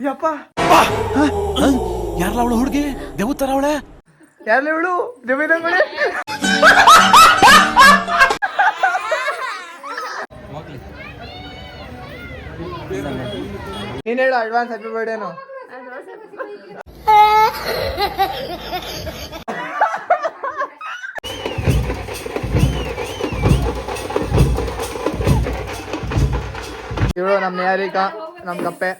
ಯಪ್ಪ. ಯಾರಲ್ಲ ಅವಳು ಹುಡುಗಿ? ದೇವತರ ಅವಳೆ? ಯಾರಲ್ಲ ಇವಳು? ದೇವೇದಂಗಳೆ ನೀನ್ ಹೇಳು ಅಡ್ವಾನ್ಸ್ ಹ್ಯಾಪಿ ಬರ್ಡೇನು ಇವಳು ನಮ್ಮ ಯಾರಿಕ ನಮ್ಮ ಕಪ್ಪೆ.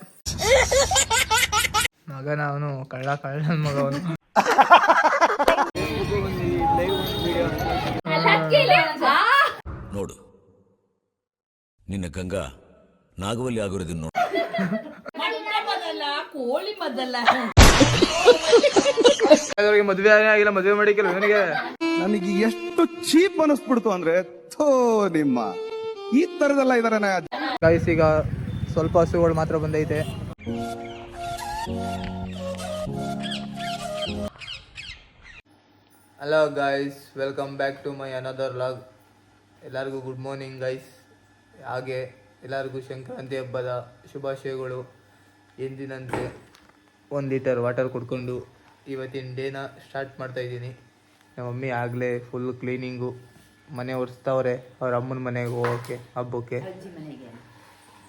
ಮಗನ ಅವನು ಕಳ್ಳ ಕಳ್ಳ ಮಗ ಅವನು ನೋಡು. ನಿನ್ನ ಗಂಗಾ ನಾಗವಲ್ಲಿ ಆಗಿರೋದನ್ನ ನೋಡು. ಅವ್ರಿಗೆ ಮದ್ವೆ ಆಗಿಲ್ಲ ಮದುವೆ ಮಾಡಿಕಲ್ಲ ನನಗೆ ನನಗೆ ಎಷ್ಟು ಚೀಪ್ ಅನಿಸ್ಬಿಡ್ತು ಅಂದ್ರೆ ಥೋ ನಿಮ್ಮ. ಈ ತರದಲ್ಲ ಇದಾರೆ ಗೈಸ್ ಈಗ ಸ್ವಲ್ಪ ಹಸುಗಳು ಮಾತ್ರ ಬಂದೈತೆ. Hello guys welcome back to my another vlog ಎಲ್ಲರಿಗೂ ಗುಡ್ ಮಾರ್ನಿಂಗ್ ಗೈಸ್ ಹಾಗೆ ಎಲ್ಲರಿಗೂ ಸಂಕ್ರಾಂತಿ ಹಬ್ಬದ ಶುಭಾಶಯಗಳು. ಎಂದಿನಂತೆ ಒಂದು ಲೀಟರ್ ವಾಟರ್ ಕುಡ್ಕೊಂಡು ಇವತ್ತಿನ ಡೇನ ಸ್ಟಾರ್ಟ್ ಮಾಡ್ತಾ ಇದ್ದೀನಿ. ನಮ್ಮ ಮಮ್ಮಿ ಆಗಲೇ ಫುಲ್ ಕ್ಲೀನಿಂಗು ಮನೆ ಒರೆಸ್ತಾವ್ರೆ ಅವ್ರ ಅಮ್ಮನ ಮನೆಗೆ ಹೋಗೋಕ್ಕೆ ಹಬ್ಬಕ್ಕೆ.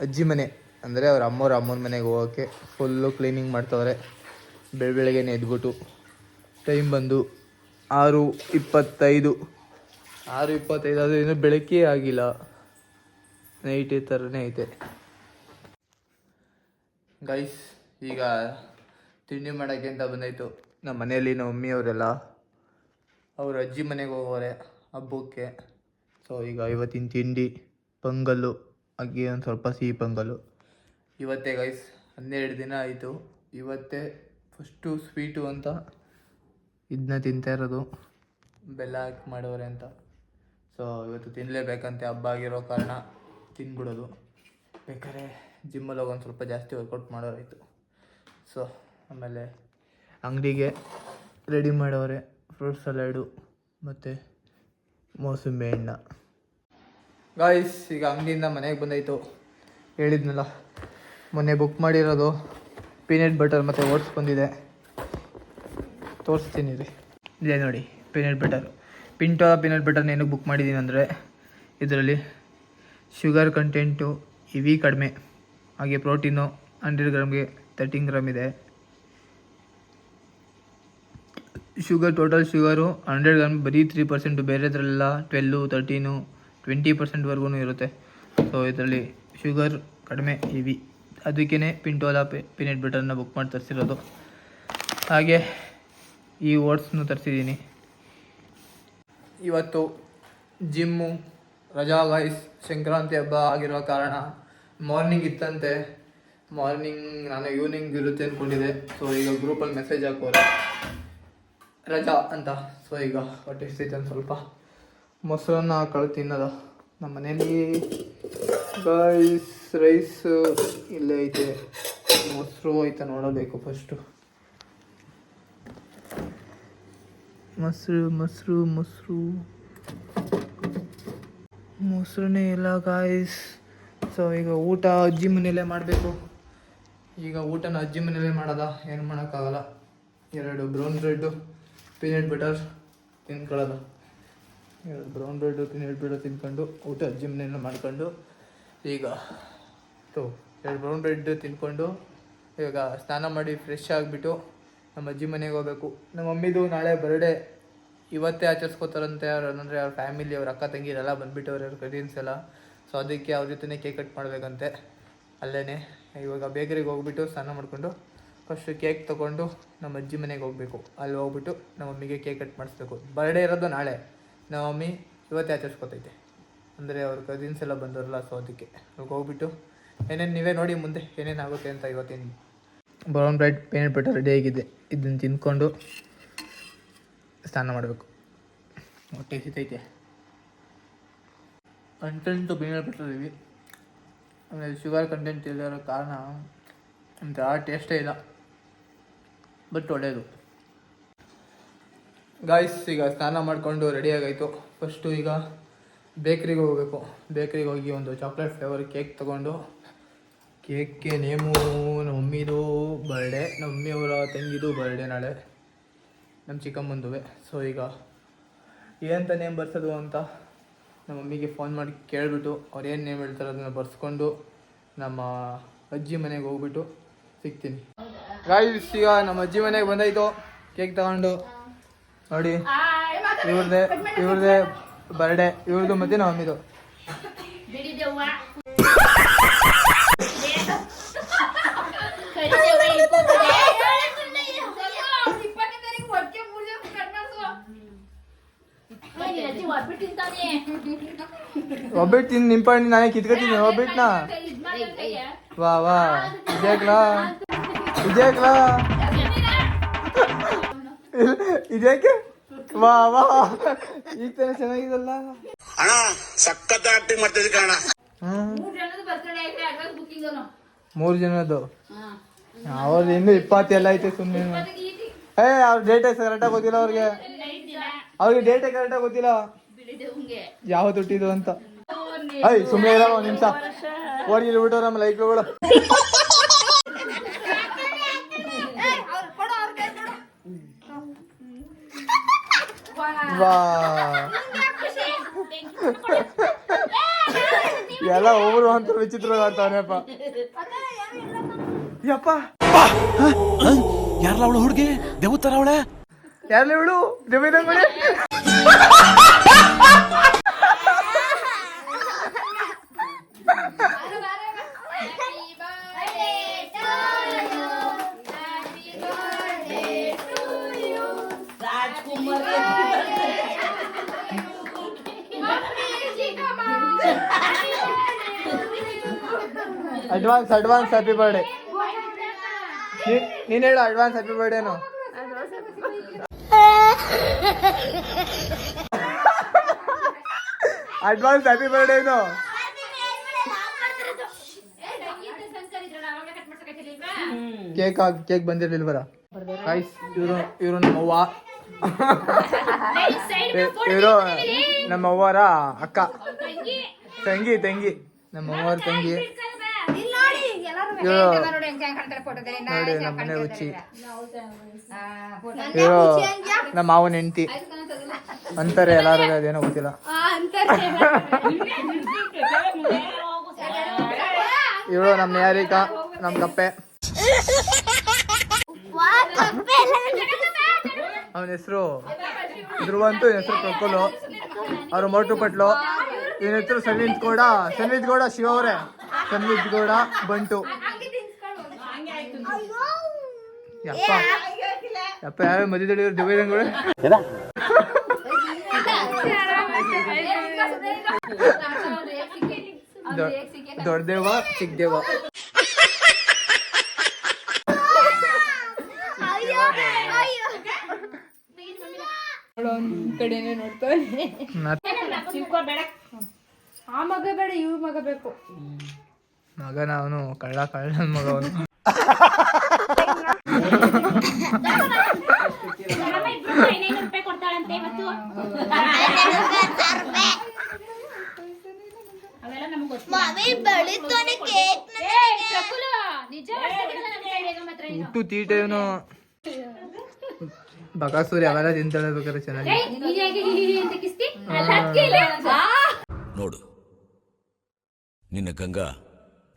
ಅಜ್ಜಿ ಮನೆ. ಅಂದರೆ ಅವ್ರ ಅಮ್ಮವ್ರ ಅಮ್ಮನ ಮನೆಗೆ ಹೋಗೋಕ್ಕೆ ಫುಲ್ಲು ಕ್ಲೀನಿಂಗ್ ಮಾಡ್ತವ್ರೆ. ಬೆಳ ಬೆಳಗ್ಗೆನೆ ಎದ್ಬಿಟ್ಟು ಟೈಮ್ ಬಂದು ಆರು ಇಪ್ಪತ್ತೈದು. ಆರು ಇಪ್ಪತ್ತೈದು, ಅದು ಇನ್ನೂ ಬೆಳಕೇ ಆಗಿಲ್ಲ. ನೈಟ್ ಥರನೇ ಐತೆ. ಗೈಸ್ ಈಗ ತಿಂಡಿ ಮಾಡೋಕ್ಕೆ ಅಂತ ಬಂದಾಯಿತು. ನಮ್ಮ ಮನೆಯಲ್ಲಿ ನಮ್ಮ ಮಮ್ಮಿಯವರೆಲ್ಲ. ಅವ್ರ ಅಜ್ಜಿ ಮನೆಗೆ ಹೋಗೋರೆ ಹಬ್ಬಕ್ಕೆ. ಸೊ ಈಗ ಇವತ್ತಿನ ತಿಂಡಿ, ಪೊಂಗಲ್ಲು, ಅಗ್ಗಿ, ಒಂದು ಸ್ವಲ್ಪ ಸಿಹಿ ಪೊಂಗಲ್ಲು. ಇವತ್ತೇ ಗೈಸ್ ಹನ್ನೆರಡು ದಿನ ಆಯಿತು. ಇವತ್ತೇ ಫಸ್ಟು ಸ್ವೀಟು ಅಂತ ಇದನ್ನ ತಿಂತಾ ಇರೋದು. ಬೆಲ್ಲ ಹಾಕಿ ಮಾಡೋರೆ ಅಂತ. ಸೊ ಇವತ್ತು ತಿನ್ನಲೇಬೇಕಂತೆ ಹಬ್ಬ ಆಗಿರೋ ಕಾರಣ ತಿನ್ಬಿಡೋದು. ಬೇಕಾದ್ರೆ ಜಿಮ್ಮಲ್ಲಿ ಹೋಗಿ ಒಂದು ಸ್ವಲ್ಪ ಜಾಸ್ತಿ ವರ್ಕೌಟ್ ಮಾಡೋರಾಯಿತು. ಸೊ ಆಮೇಲೆ ಅಂಗಡಿಗೆ ರೆಡಿ ಮಾಡೋರೆ ಫ್ರೂಟ್ ಸಲಾಡು ಮತ್ತು ಮೋಸಂಬಿ ಹಣ್ಣ ಗಾಯ್ಸ್ ಈಗ ಅಂಗಡಿಯಿಂದ ಮನೆಗೆ ಬಂದಾಯಿತು. ಹೇಳಿದ್ನಲ್ಲ ಮೊನ್ನೆ ಬುಕ್ ಮಾಡಿರೋದು ಪೀನಟ್ ಬಟರ್ ಮತ್ತು ಓಟ್ಸ್ ಬಂದಿದೆ. ತೋರಿಸ್ತೀನಿ ರೀ ಇದೆ ನೋಡಿ ಪೀನಟ್ ಬಟರ್ ಪಿಂಟೋ ಪೀನಟ್ ಬಟರ್ನ ಏನಕ್ಕೆ ಬುಕ್ ಮಾಡಿದ್ದೀನಿ ಅಂದರೆ ಇದರಲ್ಲಿ ಶುಗರ್ ಕಂಟೆಂಟು ಇವಿ ಕಡಿಮೆ. ಹಾಗೆ ಪ್ರೋಟೀನು ಹಂಡ್ರೆಡ್ ಗ್ರಾಮ್ಗೆ ತರ್ಟೀನ್ ಗ್ರಾಮ್ ಇದೆ. Sugar total sugar hundred gram ಬರೀ ತ್ರೀ ಪರ್ಸೆಂಟು ಬೇರೆದ್ರಲ್ಲ ಟ್ವೆಲ್ಲು ತರ್ಟೀನು ಟ್ವೆಂಟಿ ಪರ್ಸೆಂಟ್ವರೆಗೂ ಇರುತ್ತೆ. ಸೊ ಇದರಲ್ಲಿ ಶುಗರ್ ಕಡಿಮೆ ಇವಿ. ಅದಕ್ಕೇ ಪಿಂಟೋಲಾ ಪಿ, ಪೀನಟ್ ಬಟರ್ನ ಬುಕ್ ಮಾಡಿ ತರಿಸಿರೋದು. ಹಾಗೆ ಈ ಓಟ್ಸ್ನು ತರಿಸಿದ್ದೀನಿ. ಇವತ್ತು ಜಿಮ್ಮು, ರಜಾ ಗೈಸ್ ಸಂಕ್ರಾಂತಿ ಹಬ್ಬ ಆಗಿರೋ ಕಾರಣ ಮಾರ್ನಿಂಗ್ ಇತ್ತಂತೆ. ಮಾರ್ನಿಂಗ್ ನಾನು ಈವ್ನಿಂಗ್ ಇರುತ್ತೆ ಅಂದ್ಕೊಂಡಿದ್ದೆ ಸೊ ಈಗ ಗ್ರೂಪಲ್ಲಿ ಮೆಸೇಜ್ ಹಾಕೋರೆ. ರಜಾ ಅಂತ. ಸೊ ಈಗ ಹೊಟ್ಟೆ ಒಂದು ಸ್ವಲ್ಪ. ಮೊಸರನ್ನ ಕಳು ತಿನ್ನೋದು. ನಮ್ಮ ಮನೇಲಿ ಗೈಸ್ ರೈಸ್ ಇಲ್ಲೇ ಐತೆ. ಮೊಸರು ಐತೆ ನೋಡಬೇಕು ಫಸ್ಟು ಮೊಸರು ಮೊಸರು ಮೊಸರು. ಮೊಸರನ್ನೇ ಇಲ್ಲ ಗಾಯ್ಸ್ ಸೊ ಈಗ ಊಟ ಅಜ್ಜಿ ಮನೆಯಲ್ಲೇ ಮಾಡಬೇಕು. ಈಗ ಊಟನ ಅಜ್ಜಿ ಮನೆಯಲ್ಲೇ ಮಾಡೋದ. ಏನು ಮಾಡೋಕ್ಕಾಗಲ್ಲ. ಎರಡು ಬ್ರೌನ್ ಬ್ರೆಡ್ಡು ಪೀನಟ್ ಬಟರ್ ತಿನ್ಕೊಳ್ಳೋದು. ಎರಡು ಬ್ರೌನ್ ಬ್ರೆಡ್ಡು ಪೀನಟ್ ಬಟರ್ ತಿನ್ಕೊಂಡು ಊಟ ಅಜ್ಜಿ ಮನೆಯಲ್ಲೇ ಮಾಡ್ಕೊಂಡು ಈಗ ತೋ, ಎರಡು ಬ್ರೌನ್ ಬ್ರೆಡ್ ತಿನ್ಕೊಂಡು, ಇವಾಗ ಸ್ನಾನ ಮಾಡಿ ಫ್ರೆಶ್ ಆಗಿಬಿಟ್ಟು ನಮ್ಮ ಅಜ್ಜಿ ಮನೆಗೆ ಹೋಗಬೇಕು. ನಮ್ಮ ಮಮ್ಮಿದು ನಾಳೆ ಬರ್ಡೇ ಇವತ್ತೇ ಆಚರಿಸ್ಕೋತಾರಂತೆ ಅವ್ರು ಅಂದರೆ ಅವ್ರ ಫ್ಯಾಮಿಲಿ ಅವ್ರ ಅಕ್ಕ ತಂಗಿರೆಲ್ಲ ಬಂದುಬಿಟ್ಟವ್ರೆ ಅವ್ರ ಕಸಿನ್ಸ್ ಎಲ್ಲ. ಸೊ ಅದಕ್ಕೆ ಅವ್ರ ಜೊತೆನೇ ಕೇಕ್ ಕಟ್ ಮಾಡಬೇಕಂತೆ. ಅಲ್ಲೇ ಇವಾಗ ಬೇಕರಿಗೆ ಹೋಗ್ಬಿಟ್ಟು ಸ್ನಾನ ಮಾಡಿಕೊಂಡು ಫಸ್ಟು ಕೇಕ್ ತೊಗೊಂಡು ನಮ್ಮ ಅಜ್ಜಿ ಮನೆಗೆ ಹೋಗಬೇಕು. ಅಲ್ಲಿ ಹೋಗ್ಬಿಟ್ಟು ನಮ್ಮ ಮಮ್ಮಿಗೆ ಕೇಕ್ ಕಟ್ ಮಾಡಿಸ್ಬೇಕು. ಬರ್ಡೇ ಇರೋದು ನಾಳೆ. ನಮ್ಮ ಮಮ್ಮಿ ಇವತ್ತೇ ಆಚರಿಸ್ಕೊತೈತೆ. ಅಂದರೆ ಅವ್ರ ಕಸಿನ್ಸ್ ಎಲ್ಲ ಬಂದವರಲ್ಲ ಸೊ ಅದಕ್ಕೆ. ಅಲ್ಲಿಗೆ ಹೋಗ್ಬಿಟ್ಟು ಏನೇನು ನೀವೇ ನೋಡಿ ಮುಂದೆ ಏನೇನು ಆಗುತ್ತೆ ಅಂತ ಇವತ್ತಿನ ಬ್ರೌನ್ ಬ್ರೆಡ್ ಪೇನೆಟ್ ಬಿಟ್ಟು ರೆಡಿ ಆಗಿದೆ. ಇದನ್ನು ತಿನ್ಕೊಂಡು ಸ್ನಾನ ಮಾಡಬೇಕು. ಹೊಟ್ಟೆ ಸಿತೈತೆ ಕಂಟೆಂಟು ಪೀನಟ್ ಬಿಟ್ಟಿದ್ದೀವಿ ಆಮೇಲೆ ಶುಗರ್ ಕಂಟೆಂಟ್ ಇಲ್ಲಿರೋ ಕಾರಣ ಒಂಥರ ಟೇಸ್ಟೇ ಇಲ್ಲ. ಬಟ್ ಒಳ್ಳೆಯದು ಗಾಯ್ಸ್ ಈಗ ಸ್ನಾನ ಮಾಡಿಕೊಂಡು ರೆಡಿಯಾಗಾಯಿತು ಫಸ್ಟು ಈಗ ಬೇಕ್ರಿಗೆ ಹೋಗಬೇಕು. ಬೇಕ್ರಿಗೆ ಹೋಗಿ ಒಂದು ಚಾಕ್ಲೇಟ್ ಫ್ಲೇವರ್ ಕೇಕ್ ತೊಗೊಂಡು ಕೇಕ್ಗೆ ನೇಮು ನಮ್ಮಿದು ಬರ್ಡೇ ನಮ್ಮಿಯವರ ತಂಗಿದು ಬರ್ಡೇ ನಾಳೆ. ನಮ್ಮ ಚಿಕ್ಕಮ್ಮಂದುವೆ. ಸೊ ಈಗ ಏನಂತ ನೇಮ್ ಬರ್ಸೋದು ಅಂತ ನಮ್ಮ ಮಮ್ಮಿಗೆ ಫೋನ್ ಮಾಡಿ ಕೇಳಿಬಿಟ್ಟು ಅವ್ರು ಏನು ನೇಮ್ ಹೇಳ್ತಾರೆ ಅದನ್ನು ಬರ್ಸ್ಕೊಂಡು ನಮ್ಮ ಅಜ್ಜಿ ಮನೆಗೆ ಹೋಗ್ಬಿಟ್ಟು ಸಿಗ್ತೀನಿ. ಗಾಯ್ಸ್ ಈಗ ನಮ್ಮ ಅಜ್ಜಿ ಮನೆಗೆ ಬಂದಾಯ್ತು. ಕೇಕ್ ತಗೊಂಡು. ನೋಡಿ. ಇವ್ರದ್ದೇ ಇವ್ರದ್ದೇ ಬರ್ಡೇ ಇವ್ರದ್ದು ಮತ್ತೆ ನಮ್ಮಿದು ಒಬ್ಬಿಟ್ಟು ತಿಂದು ನಿಂಪಣ್ಣಿ ನಾನೇ ಕಿತ್ಕೊತೀನಿ ಒಬ್ಬಿಟ್ನ? ವಾ ವಾ ಇದ್ಯಾಕ್ಲಾ? ಇದ್ಯಾಕ್ಲಾ? ಇದ್ಯಾಕೆ? ವಾ ವಾ. ಈಗ ತಾನೇ ಚೆನ್ನಾಗಿದಲ್ಲ. ಅಣ್ಣ ಸಖತ್ ಆಕ್ಟಿಂಗ್ ಮಾಡ್ತಿದ್ದೆ ಕಣ ಮೂರು ಜನದ್ದು ಇನ್ನು ಇಪ್ಪತ್ತು ಇಪ್ಪತ್ತೆಲ್ಲ ಐತೆ ಸುಮ್ಮನೆ ಏ ಅವ್ರ ಡೇಟೇ ಕರೆಕ್ಟಾಗಿ ಗೊತ್ತಿಲ್ಲ ಅವ್ರಿಗೆ. ಅವ್ರಿಗೆ ಡೇಟೇ ಕರೆಕ್ಟಾಗಿ ಗೊತ್ತಿಲ್ಲ. ಯಾವ ಹುಟ್ಟಿದ್ದು ಅಂತ. ಐ ಸುಮ್ಮನೆ ಇರೋ ಒಂದು ನಿಮಿಷ. ಓಡಿ ಇಲ್ಲಿ ಬಿಟ್ಟು ನಮ್ಮ ಲೈಕ್ಗಳು ಎಲ್ಲ ಒಬ್ರು ಅಂತ ವಿಚಿತ್ರ ಆಗ್ತಾವನೆಪ್ಪ ಯಪ್ಪ. ಯಾರಲ್ಲ ಅವಳು ಹುಡುಗಿ? ದೇವತರ ಅವಳೆ? ಯಾರಲ್ಲ ಇವಳು? ದೇವೇದಂಗಡಿ ಅಡ್ವಾನ್ಸ್ ಅಡ್ವಾನ್ಸ್ ಹ್ಯಾಪಿ ಬರ್ಡೇ ನೀನ್ ಹೇಳು ಅಡ್ವಾನ್ಸ್ ಹ್ಯಾಪಿ ಬರ್ಡೇನು ಅಡ್ವಾನ್ಸ್ ಹ್ಯಾಪಿ ಬರ್ಡೇನು ಕೇಕ್ ಆಗಿ ಕೇಕ್ ಬಂದಿರ್ಲಿಲ್ಲ ಬರ. ಐಸ್ ಇವರು ಇವರು ನಮ್ಮ ಅವ್ವ. ಇವರು ನಮ್ಮ ಅವ್ವರ ಅಕ್ಕ. ತಂಗಿ ತಂಗಿ. ನಮ್ಮ ಅವ್ವರ ತಂಗಿ. ನೋಡಿ ನಮ್ಮ ಮನೆ ಹುಚ್ಚಿ ಇರೋ ನಮ್ಮ ಮಾವನ ಹೆಂಡತಿ. ಅಂತಾರೆ ಎಲ್ಲಾರು ಅದೇನೋ ಗೊತ್ತಿಲ್ಲ. ಇವಳು ನಮ್ಮ ಯಾರಿಕಾ ನಮ್ಮ ಕಪ್ಪೆ. ಅವನ ಹೆಸರು ಧ್ರುವಂತು ಇವನ ಹೆಸರು ಪ್ರಫುಲ್ಲು. ಅವರು ಮೋಟು ಪಟ್ಲು. ಇವನ ಹೆಸರು ಸನ್ವಿತ್ ಗೌಡ. ಸನ್ವಿತ್ ಗೌಡ ಶಿವ ಅವರೇ. ಸನ್ವಿತ್ ಗೌಡ ಬಂಟು. ಯಪ್ಪ. ಯಪ್ಪ ಯಾರು ಮದುವೆ ತಡೆಯೋರು ದುಬೈದಂಗಳು ದೊಡ್ಡದೇವ ಚಿಕ್ಕದೇವ. ಕಡೆನೆ ನೋಡ್ತಾನೆ ಆ ಮಗ ಬೇಡ ಇವ್ ಮಗ ಬೇಕು. ಮಗನ ಅವನು ಕಳ್ಳ ಕಳ್ಳ ಮಗ ಅವನು. ಹುಟ್ಟು ತೀಟೇನು ಬಕಾಸೂರಿ ಅವೆಲ್ಲ ತಿಂತಾಳೆ ಬೇಕಾದ್ರೆ ಚೆನ್ನಾಗಿ. ನೋಡು. ನಿನ್ನ ಗಂಗಾ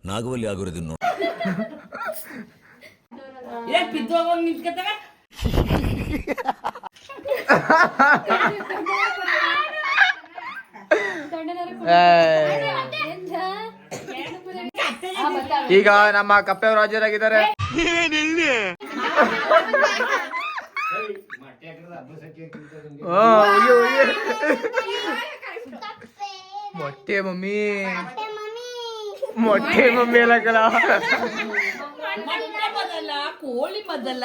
ನಾಗವಲ್ಲಿ ಆಗಿರೋದನ್ನ ನೋಡು. ಈಗ ನಮ್ಮ ಕಪ್ಪೆಯವರು ಹಾಜರಾಗಿದ್ದಾರೆ. ಮೊಟ್ಟೆ ಮಮ್ಮಿ. ಮೊಟ್ಟೆ ಮಮ್ಮಿ ಎಲ್ಲ ಕಲ ಕೋಳಿ ಮದ್ದಲ್ಲ.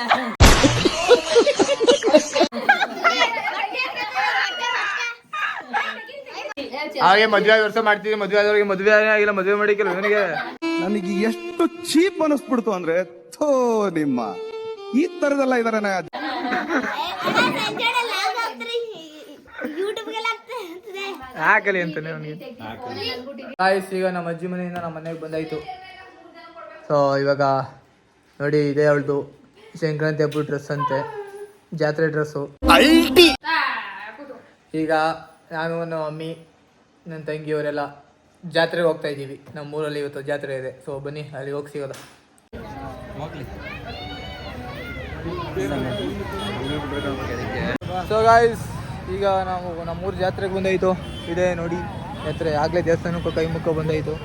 ಹಾಗೆ ಮದ್ವೆ ವರ್ಷ ಮಾಡ್ತೀವಿ ಮದ್ವೆ ಆದವ್ರಿಗೆ ಮದ್ವೆ ಆಗಿಲ್ಲ ಮದ್ವೆ ಮಾಡಿಕಿಲ್ಲ ನನಗೆ ನನಗೆ ಎಷ್ಟು ಚೀಪ್ ಅನಿಸ್ಬಿಡ್ತು ಅಂದ್ರೆ ಥೋ ನಿಮ್ಮ. ಈ ತರದೆಲ್ಲ ಇದಾರೆ ಹಾಕಲಿ ಅಂತಾನೆ ಅವನಿಗೆ. ಈಗ ನಮ್ಮ ಅಜ್ಜಿ ಮನೆಯಿಂದ ನಮ್ಮ ಮನೆಗೆ ಬಂದಾಯ್ತು. ಸೊ ಇವಾಗ ನೋಡಿ ಇದೇ ಅವಳದು ಸಂಕ್ರಾಂತಿ ಹಬ್ಬ ಡ್ರೆಸ್ ಅಂತೆ. ಜಾತ್ರೆ ಡ್ರೆಸ್ಸು ಈಗ ನಾನು ನಮ್ಮ ಮಮ್ಮಿ ನನ್ನ ತಂಗಿಯವರೆಲ್ಲ ಜಾತ್ರೆಗೆ ಹೋಗ್ತಾ ಇದ್ದೀವಿ. ನಮ್ಮ ಊರಲ್ಲಿ ಇವತ್ತು ಜಾತ್ರೆ ಇದೆ. ಸೊ ಬನ್ನಿ ಅಲ್ಲಿ ಹೋಗಿ ಸಿಗೋದ? ಸೊ ಗಾಯ್ಸ್ ಈಗ ನಾವು ನಮ್ಮೂರು ಜಾತ್ರೆಗೆ ಬಂದಾಯಿತು. ಇದೆ ನೋಡಿ ಜಾತ್ರೆ ಆಗಲೇ ದೇವಸ್ಥಾನಕ್ಕೂ ಕೈ ಮುಖ ಬಂದಾಯಿತು.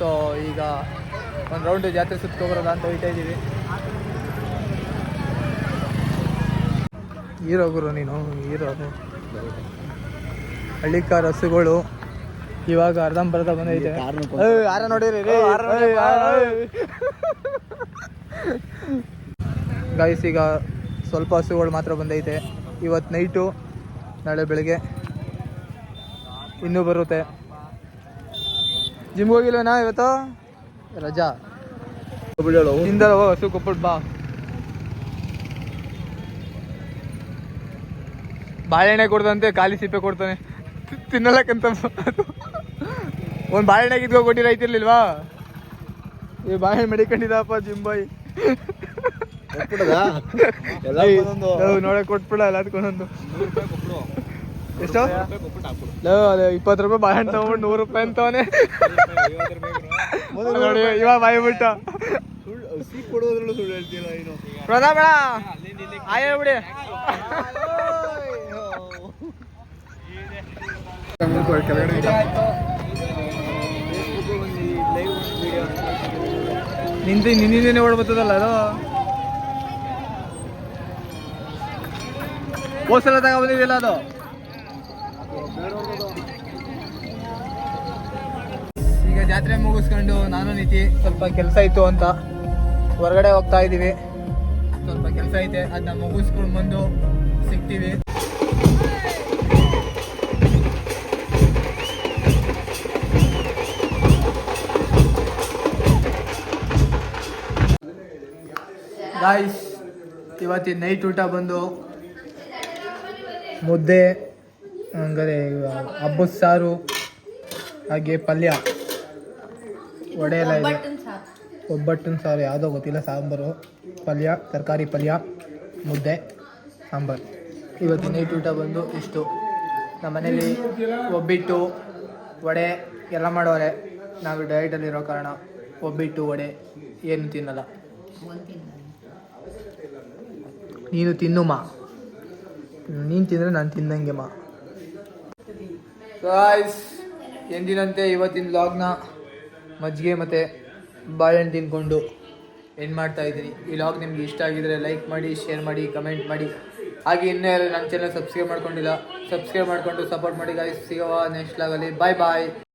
ಸೊ ಈಗ ಒಂದು ರೌಂಡ್ ಜಾತ್ರೆ ಸುತ್ಕೊಬರೋದ ಅಂತ ಹೋಗ್ತಾ ಇದ್ದೀವಿ. ಹೀರೋ ಗುರು ನೀನು ಹೀರೋ ಹಳ್ಳಿಕಾರ್ ಹಸುಗಳು ಇವಾಗ ಅರ್ಧಂಬರ್ಧ ಬಂದೈತೆ. ಯಾರ ನೋಡಿರಿ? ಗೈಸ್ ಗಾಯ್ಸ್ ಈಗ ಸ್ವಲ್ಪ ಹಸುಗಳು ಮಾತ್ರ ಬಂದೈತೆ. ಇವತ್ತು ನೈಟು ನಾಳೆ ಬೆಳಿಗ್ಗೆ ಇನ್ನೂ ಬರುತ್ತೆ. ಜಿಮ್ಗೆ ಹೋಗಿಲ್ವೇನಾ ಇವತ್ತು? ರಜಾ. ತಿಂದಲ್ಲ ಓ ಹಸು ಕೊಟ್ಬಿಟ್ಟು ಬಾ ಬಾಳೆಹಣ್ಣೆ ಕೊಡ್ದಂತೆ ಖಾಲಿ ಸಿಪ್ಪೆ ಕೊಡ್ತಾನೆ. ತಿನ್ನಲಕ್ಕಂತ ಒಂದು ಬಾಳೆಹಣ್ಣೆ ಕಿತ್ಕೊ ಕೊಟ್ಟಿರ ಐತಿರ್ಲಿಲ್ವಾ ಈ ಬಾಳೆಹಣ್ಣೆ ಮಡಿಕೊಂಡಿದ್ದಪ್ಪ ಜಿಂಬಾಯಿ ನೋಡಕ್ ಕೊಟ್ಬಿಡ ಎಲ್ಲ ಅದಕ್ಕೊಂದೊಂದು ಎಷ್ಟು? ಇಪ್ಪತ್ತು ರೂಪಾಯಿ ಬಾಳೆಹಣ್ಣು ತಗೊಂಡು ನೂರು ರೂಪಾಯಿ ಅಂತವನೆ ನೋಡಿ ಇವಾಗ ಬಾಯಿ ಬಿಟ್ಟ. ಪ್ರಧಾನ ಬೇಡ ಆಯ್ ಹೇಳ್ಬಿಡಿ. ನಿಂದು ನಿನ್ನಿಂದನೇ ಓಡ್ಬರ್ತದಲ್ಲ ಅದು? ಹೋಸಲ ತಗ ಬಂದಿದೆಯಲ್ಲ ಅದು? ಈಗ ಜಾತ್ರೆ ಮುಗಿಸ್ಕೊಂಡು ನಾನು ನೀತಿ ಸ್ವಲ್ಪ ಕೆಲಸ ಇತ್ತು ಅಂತ ಹೊರಗಡೆ ಹೋಗ್ತಾ ಇದ್ದೀವಿ. ಸ್ವಲ್ಪ ಕೆಲಸ ಐತೆ ಅದನ್ನ ಮುಗಿಸ್ಕೊಂಡು ಬಂದು ಸಿಗ್ತೀವಿ. ಗಾಯ್ಸ್ ಇವತ್ತಿನ ನೈಟ್ ಊಟ ಬಂದು ಮುದ್ದೆ ಹಂಗಾರೆ ಹಬ್ಬದ ಸಾರು ಹಾಗೆ ಪಲ್ಯ. ವಡೆ ಎಲ್ಲ ಇದೆ. ಒಬ್ಬಟ್ಟಿನ ಸಾರು. ಯಾವುದೋ ಗೊತ್ತಿಲ್ಲ ಸಾಂಬಾರು. ಪಲ್ಯ ತರಕಾರಿ ಪಲ್ಯ ಮುದ್ದೆ ಸಾಂಬಾರು. ಇವತ್ತು ನೈಟ್ ಊಟ ಬಂದು ಇಷ್ಟು. ನಮ್ಮ ಮನೇಲಿ ಒಬ್ಬಿಟ್ಟು ವಡೆ ಎಲ್ಲ ಮಾಡೋರೆ. ನಾವು ಡಯಟಲ್ಲಿರೋ ಕಾರಣ ಒಬ್ಬಿಟ್ಟು ವಡೆ ಏನು ತಿನ್ನಲ್ಲ. ನೀನು ತಿನ್ನುಮ್ಮ ನೀನು ತಿಂದರೆ ನಾನು ತಿನ್ನಂಗೆ ಮಾ. ಗಾಯ್ಸ್ ಎಂದಿನಂತೆ ಇವತ್ತಿನ ಲಾಗ್ನ ಮಜ್ಜಿಗೆ ಮತ್ತು ಬಾಳೆಹಣ್ಣು ತಿನ್ಕೊಂಡು ಎಂಡ್ ಮಾಡ್ತಾ ಇದ್ದೀನಿ. ಈ ಲಾಗ್ ನಿಮ್ಗೆ ಇಷ್ಟ ಆಗಿದ್ರೆ ಲೈಕ್ ಮಾಡಿ ಶೇರ್ ಮಾಡಿ ಕಮೆಂಟ್ ಮಾಡಿ. ಹಾಗೆ ಇನ್ನೂ ಯಾರು ನನ್ನ ಚಾನಲ್ ಸಬ್ಸ್ಕ್ರೈಬ್ ಮಾಡ್ಕೊಂಡಿಲ್ಲ ಸಬ್ಸ್ಕ್ರೈಬ್ ಮಾಡಿಕೊಂಡು ಸಪೋರ್ಟ್ ಮಾಡಿ ಗಾಯ್ಸ್ ಸಿಗೋವಾ ನೆಕ್ಸ್ಟ್ ಲಾಗಲ್ಲಿ ಬಾಯ್ ಬಾಯ್